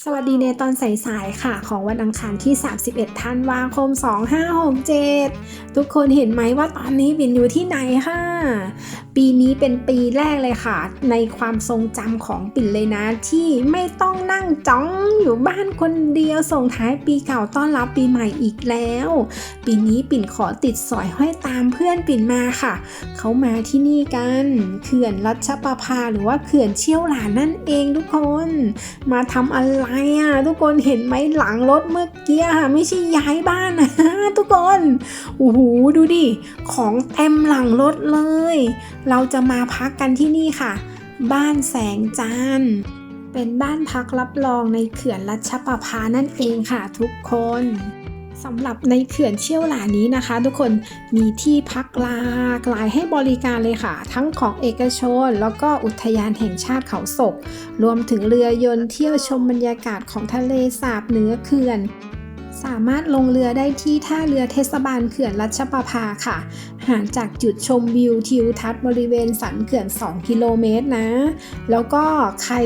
สวัสดีในตอนสายๆค่ะ ของวันอังคารที่ 31ธันวาคม 2567 ทุกคนเห็นไหมว่าตอนนี้บินอยู่ที่ไหนค่ะ ปีนี้เป็นปีแรกเลยค่ะ ในความทรงจำของปิ่นเลยนะ ที่ไม่ต้องนั่งจ้องอยู่บ้านคนเดียวส่งท้ายปีเก่าต้อนรับปีใหม่อีกแล้ว ปีนี้ปิ่นขอติดสอยห้อยตามเพื่อนปิ่นมาค่ะ เขามาที่นี่กันเขื่อนรัชประภาหรือว่าเขื่อนเชี่ยวหลานนั่นเองทุกคน มาทำอะไรอะ ทุกคนเห็นไหมหลังรถเมื่อกี้ค่ะไม่ใช่ย้ายบ้านนะทุกคนโอ้โหดูดิ ของเต็มหลังรถเลย เราจะมาพักกันที่นี่ค่ะ บ้านแสงจันทร์เป็นบ้านพักรับรองในเขื่อนรัชประภานั่นเองค่ะทุกคน สำหรับในเขื่อนเชี่ยวหลานี้นะคะ ทุกคนมีที่พักลากหลายให้บริการเลยค่ะ ทั้งของเอกชน แล้วก็อุทยานแห่งชาติเขาศก รวมถึงเรือยนต์เที่ยวชมบรรยากาศของทะเลสาบเหนือเขื่อน สามารถลงเรือได้ที่ท่าเรือเทศบาลเขื่อนรัชประภาค่ะ ห่างจากจุดชมวิวทิวทัศน์บริเวณสันเขื่อน 2 กิโลเมตรนะ แล้วก็ใคร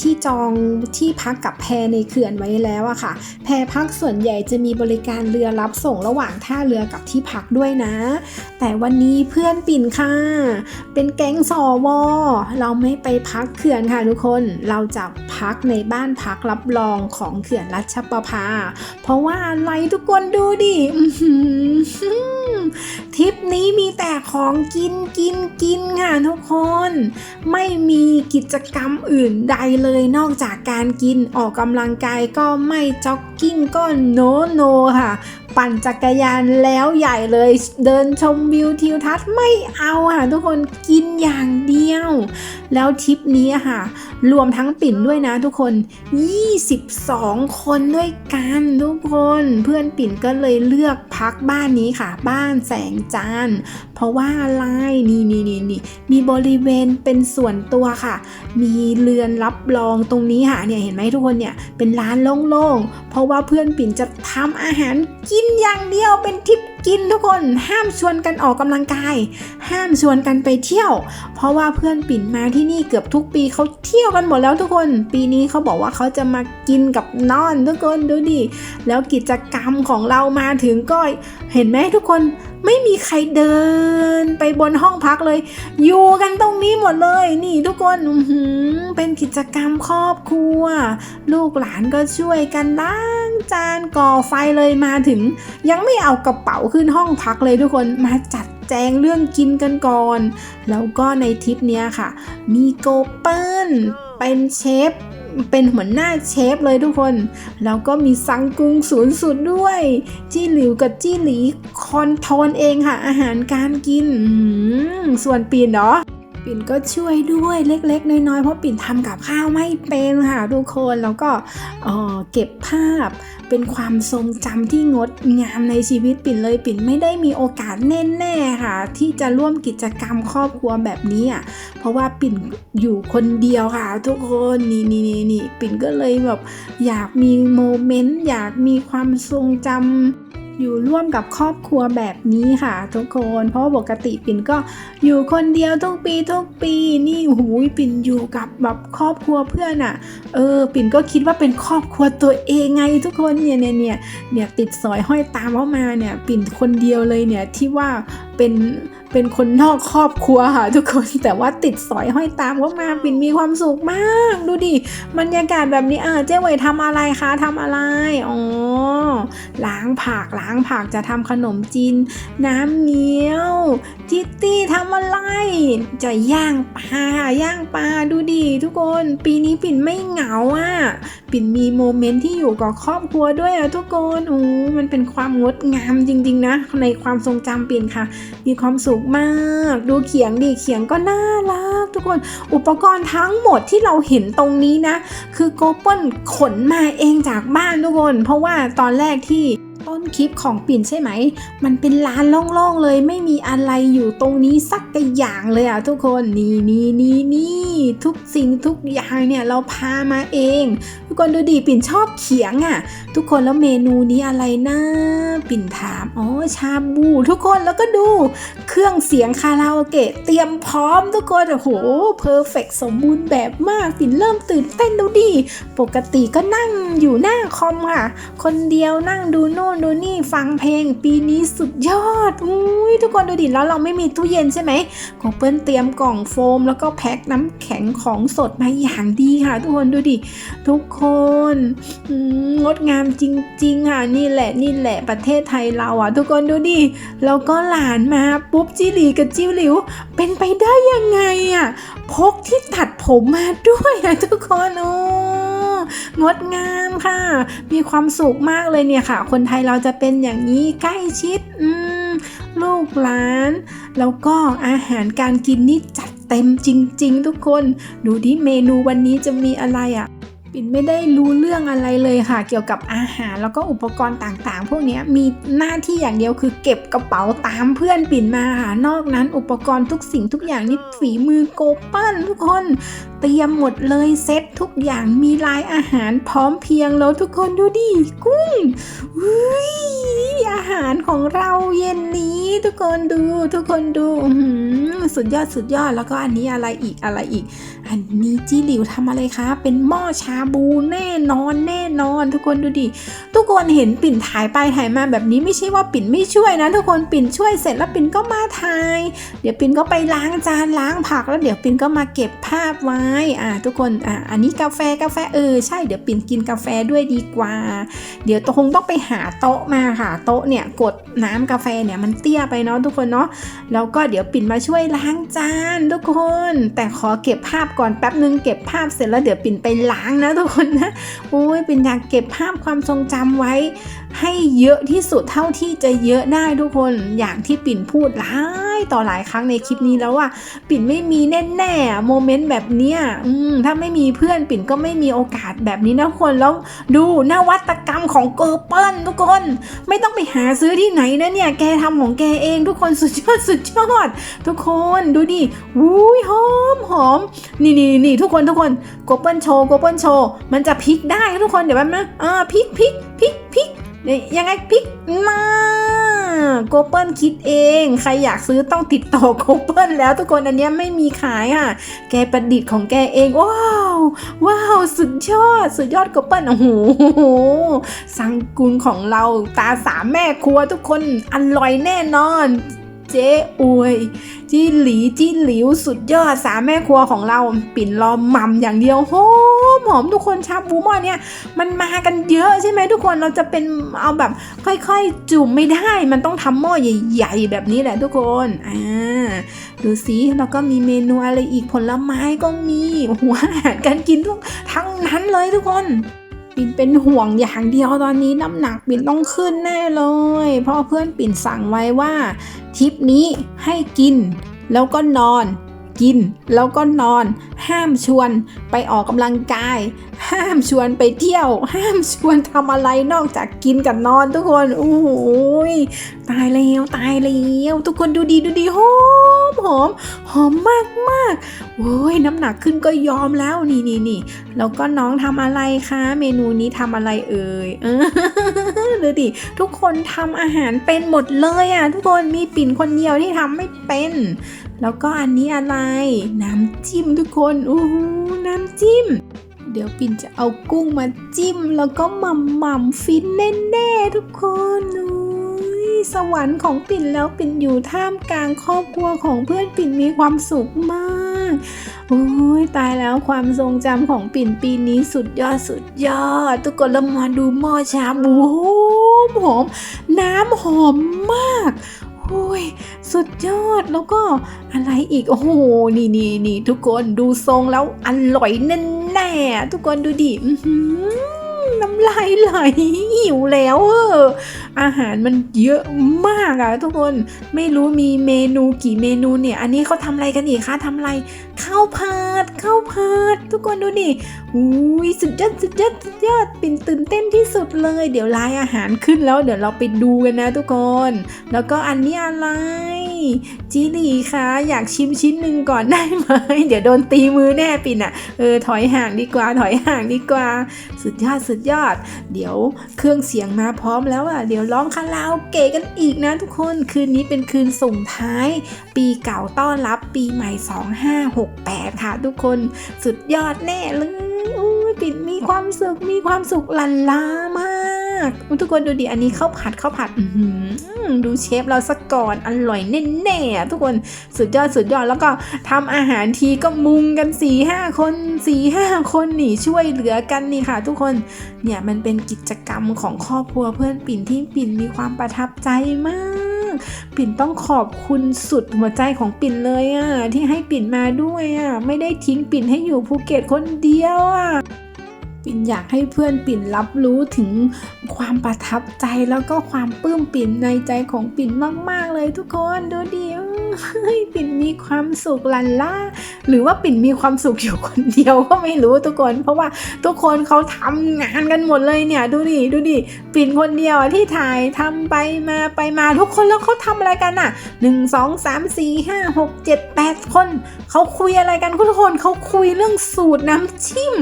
ที่จองที่พักกับแพในเขื่อนไว้แล้วอะค่ะ แพพักส่วนใหญ่จะมีบริการเรือรับส่งระหว่างท่าเรือกับที่พักด้วยนะ แต่วันนี้เพื่อนปิ่นค่ะ เป็นแก๊งสอวอเราไม่ไปพักเขื่อนค่ะทุกคน เราจะพักในบ้านพักรับรองของเขื่อนรัชประภา เพราะว่าอะไรทุกคนดูดิทริปนี้มีแต่ของกินกินกินค่ะทุกคน ไม่มีกิจกรรมอื่นใดเลยนอกจากการกินออกกำลังกายก็ไม่จ็อกกิ้งก็โนโนค่ะ ปั่นจักรยานแล้วใหญ่เลย เดินชมวิวทิวทัศน์ไม่เอาค่ะทุกคนกินอย่างเดียว แล้วทริปนี้ค่ะ รวมทั้งปิ่นด้วยนะทุกคน 22 คนด้วยกันทุกคนเพื่อนปิ่นก็เลยเลือกพักบ้านนี้ค่ะ บ้านแสงจันทร์เพราะว่าอะไรนี่นี่นี่นี่มีบริเวณเป็นส่วนตัวค่ะ มีเรือนรับรองตรงนี้ค่ะเนี่ยเห็นไหมทุกคนเนี่ยเป็นร้านโล่งๆเพราะว่าเพื่อนปิ่นจะทำอาหารกินอย่างเดียวเป็นทริป กินทุกคนห้ามชวนกันออกกำลังกาย ห้ามชวนกันไปเที่ยว เพราะว่าเพื่อนปิ่นมาที่นี่เกือบทุกปีเขาเที่ยวกันหมดแล้วทุกคน ปีนี้เขาบอกว่าเขาจะมากินกับนอนทุกคนดูดิแล้วกิจกรรมของเรามาถึงก็เห็นไหมทุกคน ไม่มีใครเดินไปบนห้องพักเลย อยู่กันตรงนี้หมดเลย นี่ทุกคนหืเป็นกิจกรรมครอบครัว ลูกหลานก็ช่วยกันล้างจานก่อไฟเลยมาถึง ยังไม่เอากระเป๋าขึ้นห้องพักเลยทุกคนมาจัดแจงเรื่องกินกันก่อน แล้วก็ในทริปนี้ค่ะ มีโกเปิลเป็นเชฟ เป็นหัวหน้าเชฟเลยทุกคน แล้วก็มีซังกุงศูนย์สุดด้วย จี้หลิวกับจี้หลี คอนโทรลเองค่ะ อาหารการกินส่วนปีนเนาะปิ่นก็ช่วยด้วยเล็กๆ น้อยๆ เพราะปิ่นทำกับข้าวไม่เป็นค่ะทุกคนแล้วก็เออเก็บภาพเป็นความทรงจำที่งดงามในชีวิตปิ่นเลยปิ่นไม่ได้มีโอกาสแน่ๆค่ะ ที่จะร่วมกิจกรรมครอบครัวแบบนี้อะเพราะว่าปิ่นอยู่คนเดียวค่ะ ทุกคนนี่นี่นี่นี่ปิ่นก็เลยแบบอยากมีโมเมนต์อยากมีความทรงจำ อยู่ร่วมกับครอบครัวแบบนี้ค่ะ ทุกคน เพราะปกติปิ่นก็อยู่คนเดียวทุกปีทุกปีนี่หูยปิ่นอยู่กับแบบครอบครัวเพื่อนอะ่ะ เออ ปิ่นก็คิดว่าเป็นครอบครัวตัวเองไงทุกคนเนี่ยเนี่ยเนี่ยเนี่ยติดสอยห้อยตามเข้ามาเนี่ย ปิ่นคนเดียวเลยเนี่ยที่ว่า เป็นเป็นคนนอกครอบครัวค่ะทุกคนแต่ว่าติดสอยห้อยตามเข้ามาปิ่นมีความสุขมาก ดูดิบรรยากาศแบบนี้เออเจ๊เวยทำอะไรคะทำอะไรอ๋อล้างผักล้างผักจะทำขนมจีนน้ำเงี้ยวจิตตี้ทำอะไร จะย่างปลาย่างปลาดูดิทุกคนปีนี้ปิ่นไม่เหงาอะปิ่นมีโมเมนต์ที่อยู่กับครอบครัวด้วยอะทุกคนโอ้มันเป็นความงดงามจริง ๆ นะ ในความทรงจำปิ่นค่ะมีความสุขมาก ดูเขียงดิเขียงก็น่ารักทุกคนอุปกรณ์ทั้งหมดที่เราเห็นตรงนี้นะ คือโกเปิลขนมาเองจากบ้านทุกคน เพราะว่าตอนแรกที่ ต้นคลิปของปิ่นใช่ไหม มันเป็นลานโล่งๆเลย ไม่มีอะไรอยู่ตรงนี้สักแต่อย่างเลยอะทุกคนนี่นี่นี่นี่ทุกสิ่งทุกอย่างเนี่ยเราพามาเอง ทุกคนดูดิปิ่นชอบเขียงอะ ทุกคนแล้วเมนูนี้อะไรนะปิ่นถามอ๋อชาบู ทุกคนแล้วก็ดูเครื่องเสียงคาราโอเกะเตรียมพร้อมทุกคนโอ้โหเพอร์เฟกสมบูรณ์แบบมากปิ่นเริ่มตื่นเต้นดูดิปกติก็นั่งอยู่หน้าคอมค่ะ คนเดียวนั่งดูโน่นดูนี่ฟังเพลงปีนี้สุดยอดอุ้ยทุกคนดูดิแล้วเราไม่มีตู้เย็นใช่ไหมของเปิ้ลเตรียมกล่องโฟม แล้วก็แพ็คน้ำแข็งของสดมาอย่างดีค่ะ ทุกคนดูดิทุกคนงดงามจริง ๆ ค่ะนี่แหละนี่แหละประเทศไทยเราอะ ทุกคนดูดิแล้วก็หลานมาปุ๊บจิหลีกับจิ้วหลิว เป็นไปได้ยังไงอะพกที่ตัดผมมาด้วยอะทุกคนโอ้ งดงามค่ะ มีความสุขมากเลยเนี่ยค่ะ คนไทยเราจะเป็นอย่างนี้ใกล้ชิดอืมลูกหลาน แล้วก็อาหารการกินนี่จัดเต็มจริง ๆ ทุกคน ดูดิเมนูวันนี้จะมีอะไรอะ่ะปิ่นไม่ได้รู้เรื่องอะไรเลยค่ะ เกี่ยวกับอาหารแล้วก็อุปกรณ์ต่างๆ พวกนี้มีหน้าที่อย่างเดียวคือเก็บกระเป๋าตามเพื่อนปิ่นมาค่ะนอกนั้นอุปกรณ์ทุกสิ่งทุกอย่างนี่ฝีมือโกปิ้ลทุกคนเตรียมหมดเลยเซ็ตทุกอย่างมีลายอาหารพร้อมเพียงแล้วทุกคนดูดิกุ้งอุ้ยอาหารของเราเย็นนี้ทุกคนดูทุกคนดูสุดยอดสุดยอดแล้วก็อันนี้อะไรอีกอะไรอีก อันนี้จีหลิวทำอะไรคะ เป็นหม้อชาบูแน่นอนแน่นอน ทุกคนดูดิทุกคนเห็นปิ่นถ่ายไปถ่ายมาแบบนี้ไม่ใช่ว่าปิ่นไม่ช่วยนะ ทุกคนปิ่นช่วยเสร็จแล้วปิ่นก็มาถ่าย เดี๋ยวปิ่นก็ไปล้างจานล้างผักแล้วเดี๋ยวปิ่นก็มาเก็บภาพไว้อ่าทุกคนอ่าอันนี้กาแฟกาแฟเออใช่เดี๋ยวปิ่นกินกาแฟด้วยดีกว่า เดี๋ยวคงต้องไปหาโต๊ะมาค่ะ โต๊ะเนี่ยกดน้ำกาแฟเนี่ยมันเตี้ยไปเนาะทุกคนเนาะแล้วก็เดี๋ยวปิ่นมาช่วยล้างจานทุกคน แต่ขอเก็บภาพก่อนแป๊บนึงเก็บภาพเสร็จแล้วเดี๋ยวปิ่นไปล้างนะทุกคนนะโอ้ยปิ่นอยากเก็บภาพความทรงจำไว้ ให้เยอะที่สุดเท่าที่จะเยอะได้ทุกคนอย่างที่ปิ่นพูดหลายต่อหลายครั้งในคลิปนี้แล้วว่าปิ่นไม่มีแน่ๆโมเมนต์แบบนี้เนี้ยอืมถ้าไม่มีเพื่อนปิ่นก็ไม่มีโอกาสแบบนี้นะทุกคนแล้วดูนวัตกรรมของเกอร์เปิลทุกคน ไม่ต้องไปหาซื้อที่ไหนนะเนี่ย แกทำของแกเองทุกคนสุดยอดสุดยอด ทุกคนดูดิอุ้ยหอมหอมนี่นี่นี่ทุกคนทุกคนโกเปิลโชว์โกเปิลโชว์มันจะพลิกได้ทุกคนเดี๋ยวแป๊บนะอ่าพลิกพลิกพลิกพลิกเนี่ยยังไงพลิกมา โกเปิลคิดเอง ใครอยากซื้อต้องติดต่อโกเปิลแล้วทุกคนอันนี้ไม่มีขายค่ะ แกประดิษฐ์ของแกเอง ว้าว ว้าว สุดยอด สุดยอดโกเปิลโอ้โหสังกุลของเราตาสามแม่ครัวทุกคนอร่อยแน่นอน เจ๊อวยจีหลีจีหลิวสุดยอดสามแม่ครัวของเราปิ่นรอหม่ำอย่างเดียวหอมหอมทุกคนชาบูหม้อเนี่ยมันมากันเยอะใช่ไหมทุกคนเราจะเป็นเอาแบบค่อยๆ จุ่มไม่ได้ มันต้องทำหม้อใหญ่ๆ แบบนี้แหละทุกคนอ่าดูสิแล้วก็มีเมนูอะไรอีกผลไม้ก็มีหัวอาหารการกินทุกทั้งนั้นเลยทุกคน ปิ่นเป็นห่วงอย่างเดียวตอนนี้น้ำหนักปิ่นต้องขึ้นแน่เลย เพราะเพื่อนปิ่นสั่งไว้ว่าทริปนี้ให้กิน แล้วก็นอน กิน แล้วก็นอน ห้ามชวนไปออกกำลังกาย ห้ามชวนไปเที่ยว ห้ามชวนทำอะไรนอกจากกินกับนอนทุกคนโอ้โหยตายแล้วตายแล้วทุกคนดูดีดูดีหอ มหอมหอมมากมากโอ้ยน้ำหนักขึ้นก็ยอมแล้วนี่นี่นี่แล้วก็น้องทำอะไรคะ เมนูนี้ทำอะไรเอ่ยเออดูดิทุกคนทำอาหารเป็นหมดเลยอะทุกคนมีปิ่นคนเดียวที่ทำไม่เป็นแล้วก็อันนี้อะไร น้ำจิ้มทุกคนโอ้โหน้ำจิ้ม เดี๋ยวปิ่นจะเอากุ้งมาจิ้ม แล้วก็หม่ำหม่ำฟินแน่ๆทุกคนอุ๊ย สวรรค์ของปิ่นแล้วปิ่นอยู่ท่ามกลางครอบครัวของเพื่อนปิ่นมีความสุขมากโอ้ยตายแล้วความทรงจำของปิ่นปีนี้สุดยอดสุดยอด ทุกคนเรามาดูหม้อชาบูหอมหอมน้ำหอมมากโอ้ยสุดยอดแล้วก็อะไรอีกโอ้โหนี่นี่นี่ทุกคนดูทรงแล้วอร่อยแน่แน่ทุกคนดูดิอือ น้ำลายไหลหิวแล้วเอออาหารมันเยอะมากอะทุกคนไม่รู้มีเมนูกี่เมนูเนี่ย อันนี้เขาทำอะไรกันอีกคะทำอะไร ข้าวผัดข้าวผัดทุกคนดูดิอุ้ยสุดยอดสุดยอดสุดยอดปิ่นตื่นเต้นที่สุดเลย เดี๋ยวลายอาหารขึ้นแล้วเดี๋ยวเราไปดูกันนะทุกคน แล้วก็อันนี้อะไรจิหลีคะอยากชิมชิ้นหนึ่งก่อนได้ไหมเดี๋ยวโดนตีมือแน่ปิ่นอะเออถอยห่างดีกว่า ถอยห่างดีกว่า สุดยอดสุดยอด เดี๋ยวเครื่องเสียงมาพร้อมแล้วอะเดี๋ยวร้องคาราโอเกะกันอีกนะทุกคนคืนนี้เป็นคืนส่งท้าย ปีเก่าต้อนรับปีใหม่68 ค่ะทุกคนสุดยอดแน่เลยอุ้ยปิ่นมีความสุขมีความสุขลันลามากทุกคนดูดิอันนี้ข้าวผัดข้าวผัดดูเชฟเราสักก่อนอร่อยแน่ๆอ่ทุกคนสุดยอดสุดยอดแล้วก็ทำอาหารทีก็มุงกัน4ี่ห้าคน4ี่ห้าคนนี่ช่วยเหลือกันนี่ค่ะ ทุกคนเนี่ยมันเป็นกิจกรรมของครอบครัวเพื่อนปิ่นที่ปิ่นมีความประทับใจมาก ปิ่นต้องขอบคุณสุดหัวใจของปิ่นเลยอะ่ะที่ให้ปิ่นมาด้วยอะ่ะไม่ได้ทิ้งปิ่นให้อยู่ภูเก็ตคนเดียวอะ่ะปิ่นอยากให้เพื่อนปิ่นรับรู้ถึงความประทับใจแล้วก็ความปลื้มปิ่นในใจของปิ่นมาก ๆ เลยทุกคนดูดิ เฮ้ยปิ่นมีความสุขลันล่าหรือว่าปิ่นมีความสุขอยู่คนเดียวก็ไม่รู้ทุกคน เพราะว่าทุกคนเขาทำงานกันหมดเลยเนี่ย ดูดิดูดิปิ่นคนเดียวอะที่ถ่ายทำไปมาไปมาทุกคนแล้วเขาทำอะไรกันน่ะหนึ่งสองสามสี่ห้าหกเจ็ดแปดคนเขาคุยอะไรกันทุกคนเขาคุยเรื่องสูตรน้ำจิ้ม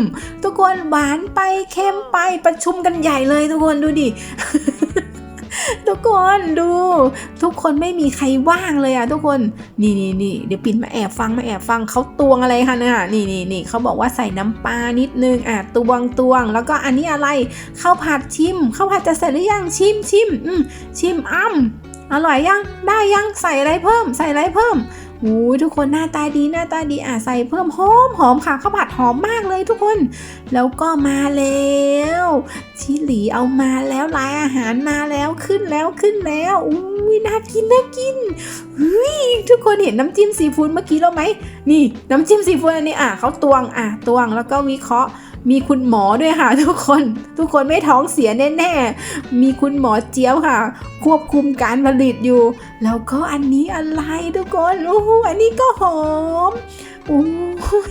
ทุกคนหวานไปเค็มไปประชุมกันใหญ่เลยทุกคนดูดิ ทุกคนดู ทุกคนไม่มีใครว่างเลยอะทุกคนนี่นี่นี่เดี๋ยวปิ่นมาแอบฟังมาแอบฟังเขาตวงอะไรคะเนี่ยนี่นี่นี่เขาบอกว่าใส่น้ำปลานิดนึงอะตวงตวง แล้วก็อันนี้อะไรข้าวผัดชิมข้าวผัดจะเสร็จหรือยังชิมชิมอืมชิมอ้ำอร่อยยังได้ยังใส่อะไรเพิ่ม ใส่อะไรเพิ่ม อู้ยทุกคนหน้าตาดีหน้าตาดีอะใส่เพิ่มหอมหอมค่ะข้าวผัดหอมมากเลยทุกคน แล้วก็มาแล้วชิหลีเอามาแล้วลายอาหารมาแล้วขึ้นแล้วขึ้นแล้วอุ้ยน่ากินน่ากินเฮ้ยทุกคนเห็นน้ำจิ้มซีฟู้ดเมื่อกี้แล้วไหมนี่น้ำจิ้มซีฟู้ดอันนี้อะเขาตวงอะตวงแล้วก็วิเคราะห์มีคุณหมอด้วยค่ะทุกคน ทุกคนไม่ท้องเสียแน่ๆ มีคุณหมอเจี๊ยบค่ะ ควบคุมการผลิตอยู่ แล้วก็อันนี้อะไรทุกคนโอ้โหอันนี้ก็หอมโอ้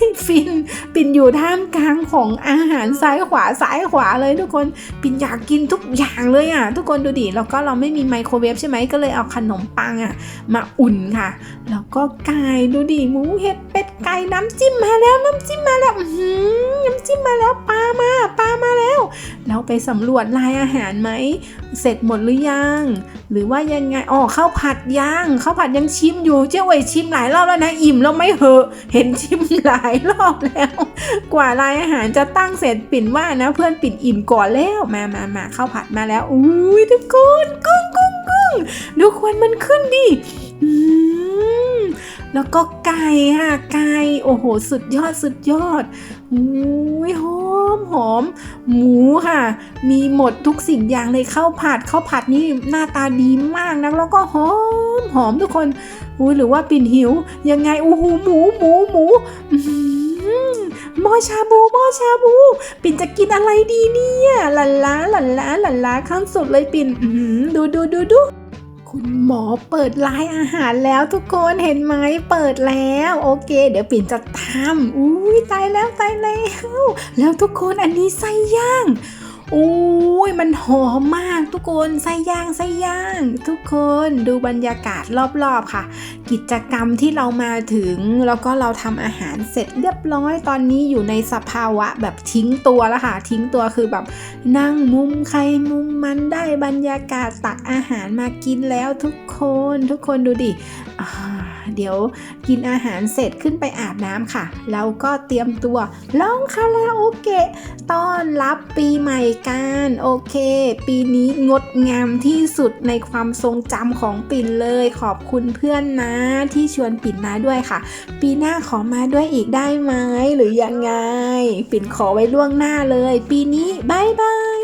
ยฟิน ปินอยู่ท่ามกลางของอาหารซ้ายขวาซ้ายขวาเลยทุกคน ปินอยากกินทุกอย่างเลยอะ ทุกคนดูดิ แล้วก็เราไม่มีไมโครเวฟใช่ไหมก็เลยเอาขนมปังอะ มาอุ่นค่ะ แล้วก็ไก่ดูดิ หมูเห็ดเป็ดไก่น้ำจิ้มมาแล้วน้ำจิ้มมาแล้วน้ำจิ้มมาแล้วปลามาปลามาแล้วแล้วไปสำรวจลายอาหารไหม เสร็จหมดหรือยัง หรือว่ายังไงอ๋อข้าวผัดยังข้าวผัดยังชิมอยู่ เจ้าเวยชิมหลายรอบแล้วนะอิ่มแล้วไม่เหอะเห็นชิมหลายรอบแล้ว กว่าลายอาหารจะตั้งเสร็จปิ่นว่านะ เพื่อนปิ่นอิ่มก่อนแล้วมามามาข้าวผัดมาแล้วอุ้ยทุกคนกุ้งกุ้งกุ้งดูควันมันขึ้นดิอืม แล้วก็ไก่ค่ะไก่โอ้โห สุดยอดสุดยอดอุ้ยหอมหอม หมูค่ะ มีหมดทุกสิ่งอย่างเลยข้าวผัดข้าวผัดนี่หน้าตาดีมากนะแล้วก็หอมหอมทุกคนอุ้ยหรือว่าปิ่นหิว ยังไงอู้หูหมูหมูหมูหม้อชาบูหม้อชาบู ปิ่นจะกินอะไรดีเนี่ยหลันล้าหลันล้าหลันล้าข้างสุดเลยปิ่นดูดูดูดู คุณหมอเปิดร้านอาหารแล้วทุกคนเห็นไหมเปิดแล้ว โอเค เดี๋ยวปิ่นจะทำอุ้ยตายแล้วตายแล้ว แล้วทุกคนอันนี้ไส้ย่าง อ้ยมันหอมมากทุกคนไส้ย่างไส้ย่าง ทุกคนดูบรรยากาศรอบๆค่ะ กิจกรรมที่เรามาถึง แล้วก็เราทำอาหารเสร็จเรียบร้อยตอนนี้อยู่ในสภาวะแบบทิ้งตัวแล้วค่ะ ทิ้งตัวคือแบบ นั่งมุมใครมุมมันได้บรรยากาศตักอาหารมากินแล้วทุกคน ทุกคนดูดิอ่าเดี๋ยวกินอาหารเสร็จขึ้นไปอาบน้ำค่ะ แล้วก็เตรียมตัวร้องคาราโอเกะต้อนรับปีใหม่กันโอเค ปีนี้งดงามที่สุดในความทรงจำของปิ่นเลย ขอบคุณเพื่อนนะที่ชวนปิ่นมาด้วยค่ะ ปีหน้าขอมาด้วยอีกได้ไหมหรือยังไง ปิ่นขอไว้ล่วงหน้าเลย ปีนี้บายบาย